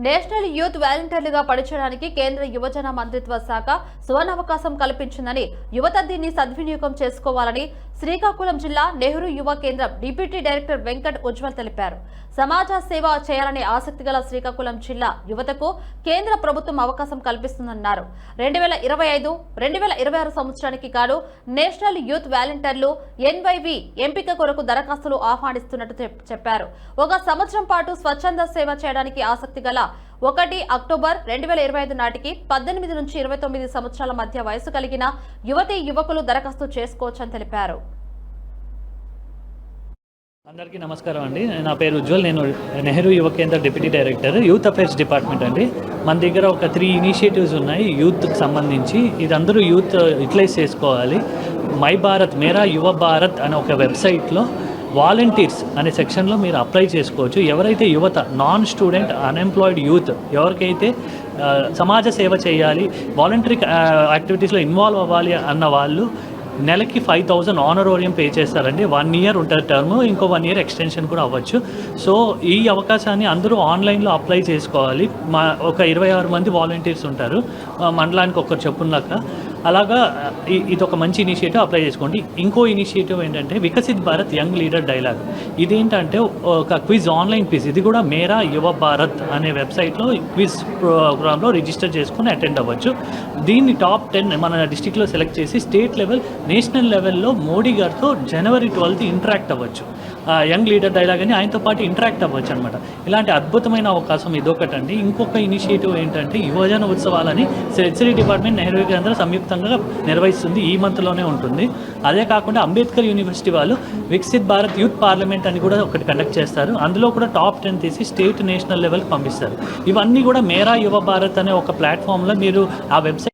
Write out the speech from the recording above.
National youth వాలంటీర్లుగా పనిచేయడానికి కేంద్ర యువజన మంత్రిత్వ శాఖ సువర్ణావకాశం కల్పించిందని యువత దీన్ని సద్వినియోగం చేసుకోవాలని శ్రీకాకుళం జిల్లా నెహ్రూ యువ కేంద్రం డిప్యూటీ డైరెక్టర్ వెంకట్ ఉజ్వల్ తెలిపారు. సమాజ సేవ చేయాలనే ఆసక్తి గల శ్రీకాకుళం జిల్లా యువతకు కేంద్ర ప్రభుత్వం అవకాశం కల్పిస్తుందన్నారు. రెండు వేల ఇరవై ఐదు రెండు వేల ఇరవై ఆరు సంవత్సరానికి గాను నేషనల్ యూత్ వాలంటీర్లు ఎన్వైవి ఎంపిక కొరకు దరఖాస్తులు ఆహ్వానిస్తున్నట్టు చెప్- చెప్పారు. ఒక సంవత్సరం పాటు స్వచ్ఛంద సేవ చేయడానికి ఆసక్తి గల ఒకటి అక్టోబర్ రెండు వేల ఇరవై ఐదు నాటికి పద్దెనిమిది నుంచి ఇరవై తొమ్మిది సంవత్సరాల మధ్య వయసు కలిగిన యువతి యువకులు దరఖాస్తు చేసుకోవచ్చని తెలిపారు. అందరికీ నమస్కారం అండి. నా పేరు ఉజ్వల్. నేను Nehru Yuva Kendra deputy director youth affairs department అండి. మన దగ్గర ఒక త్రీ ఇనిషియేటివ్స్ ఉన్నాయి యూత్కి సంబంధించి. ఇది అందరూ యూత్ యూటిలైజ్ చేసుకోవాలి. మై భారత్ మేరా యువ భారత్ అనే ఒక వెబ్సైట్లో వాలంటీర్స్ అనే సెక్షన్లో మీరు అప్లై చేసుకోవచ్చు. ఎవరైతే యువత నాన్ స్టూడెంట్ అన్ఎంప్లాయిడ్ యూత్ ఎవరికైతే సమాజ సేవ చేయాలి వాలంటరీ యాక్టివిటీస్లో ఇన్వాల్వ్ అవ్వాలి అన్న వాళ్ళు నెలకి ఫైవ్ థౌజండ్ ఆనరోరియం పే చేస్తారండి. వన్ ఇయర్ ఉంటుంది టర్మ్ ఇంకో వన్ ఇయర్ ఎక్స్టెన్షన్ కూడా అవ్వచ్చు. సో ఈ అవకాశాన్ని అందరూ ఆన్లైన్లో అప్లై చేసుకోవాలి. మా ఒక ఇరవై ఆరు మంది వాలంటీర్స్ ఉంటారు. మండలానికి ఒకరు చెప్పున్నాక. అలాగా ఇ- ఇది ఒక మంచి ఇనిషియేటివ్ అప్లై చేసుకోండి. ఇంకో ఇనిషియేటివ్ ఏంటంటే Viksit Bharat young leader dialogue. ఇదేంటంటే ఒక క్విజ్ ఆన్లైన్ క్విజ్. ఇది కూడా మేరా యువ భారత్ అనే వెబ్సైట్లో క్విజ్ ప్రోగ్రాంలో రిజిస్టర్ చేసుకుని అటెండ్ అవ్వచ్చు. దీన్ని టాప్ టెన్ మన డిస్టిక్లో సెలెక్ట్ చేసి స్టేట్ లెవెల్ నేషనల్ లెవెల్లో మోడీ గారితో జనవరి ట్వెల్త్ ఇంటరాక్ట్ అవ్వచ్చు. యంగ్ లీడర్ డైలాగ్ అని ఆయనతో పాటు ఇంటరాక్ట్ అవ్వచ్చు అనమాట ఇలాంటి అద్భుతమైన అవకాశం ఇదొకటండి. ఇంకొక ఇనిషియేటివ్ ఏంటంటే యువజన ఉత్సవాలని సెన్సరీ డిపార్ట్మెంట్ నెహ్రూ కేంద్ర సంయుక్తంగా నిర్వహిస్తుంది. ఈ మంత్లోనే ఉంటుంది. అదే కాకుండా అంబేద్కర్ యూనివర్సిటీ వాళ్ళు వికసిత్ భారత్ యూత్ పార్లమెంట్ అని కూడా ఒకటి కండక్ట్ చేస్తారు. అందులో కూడా టాప్ టెన్ తీసి స్టేట్ నేషనల్ లెవెల్కి పంపిస్తారు. ఇవన్నీ కూడా మేరా యువ భారత్ అనే ఒక ప్లాట్ఫామ్లో మీరు ఆ వెబ్సైట్